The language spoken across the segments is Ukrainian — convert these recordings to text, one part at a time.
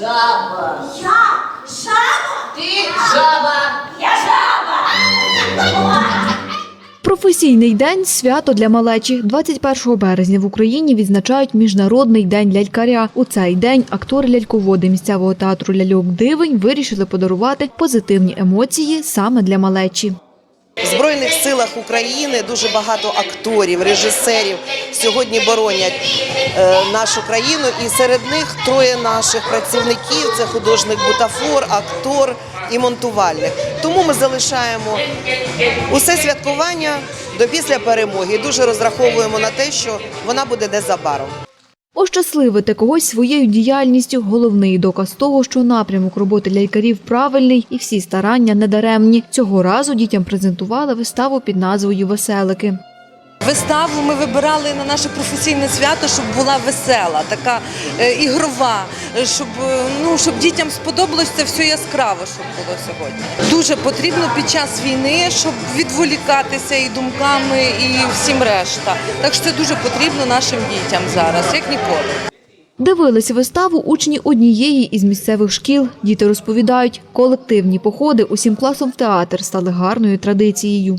жаба. Я жаба? Ти жаба. Я жаба. Професійний день свято для малечі. 21 березня в Україні відзначають міжнародний день лялькаря. У цей день актори-ляльководи місцевого театру Ляльок Дивень вирішили подарувати позитивні емоції саме для малечі. Збройних силах України дуже багато акторів, режисерів сьогодні боронять е, нашу країну, і серед них троє наших працівників: це художник бутафор, актор і монтувальник. Тому ми залишаємо усе святкування до після перемоги. І дуже розраховуємо на те, що вона буде незабаром. Ощасливити когось своєю діяльністю – головний доказ того, що напрямок роботи лікарів правильний і всі старання недаремні. Цього разу дітям презентували виставу під назвою «Веселики». Виставу ми вибирали на наше професійне свято, щоб була весела, така е, ігрова, щоб, е, ну, щоб дітям сподобалось це все яскраво, щоб було сьогодні. Дуже потрібно під час війни, щоб відволікатися і думками, і всім решта. Так що це дуже потрібно нашим дітям зараз, як ніколи. Дивилися виставу учні однієї із місцевих шкіл. Діти розповідають, колективні походи усім класом в театр стали гарною традицією.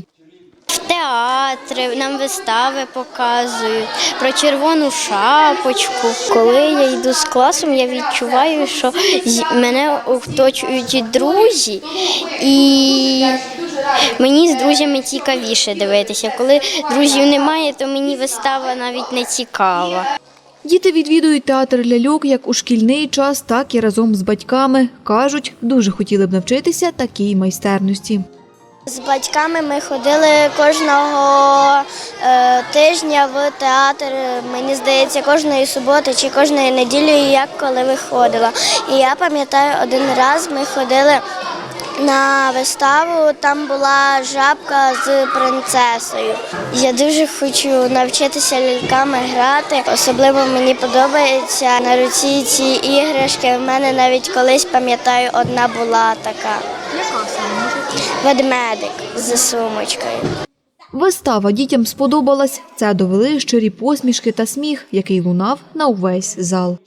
Театри нам вистави показують про червону шапочку. Коли я йду з класом, я відчуваю, що мене оточують друзі, і мені з друзями цікавіше дивитися. Коли друзів немає, то мені вистава навіть не цікава. Діти відвідують театр ляльок як у шкільний час, так і разом з батьками. Кажуть, дуже хотіли б навчитися такій майстерності. З батьками ми ходили кожного е, тижня в театр. Мені здається, кожної суботи чи кожної неділі, як коли виходила. І я пам'ятаю, один раз ми ходили на виставу. Там була жабка з принцесою. Я дуже хочу навчитися ляльками грати. Особливо мені подобається на руці ці іграшки. В мене навіть колись пам'ятаю, одна була така. Ведмедик з сумочкою. Вистава дітям сподобалась. Це довели щирі посмішки та сміх, який лунав на увесь зал.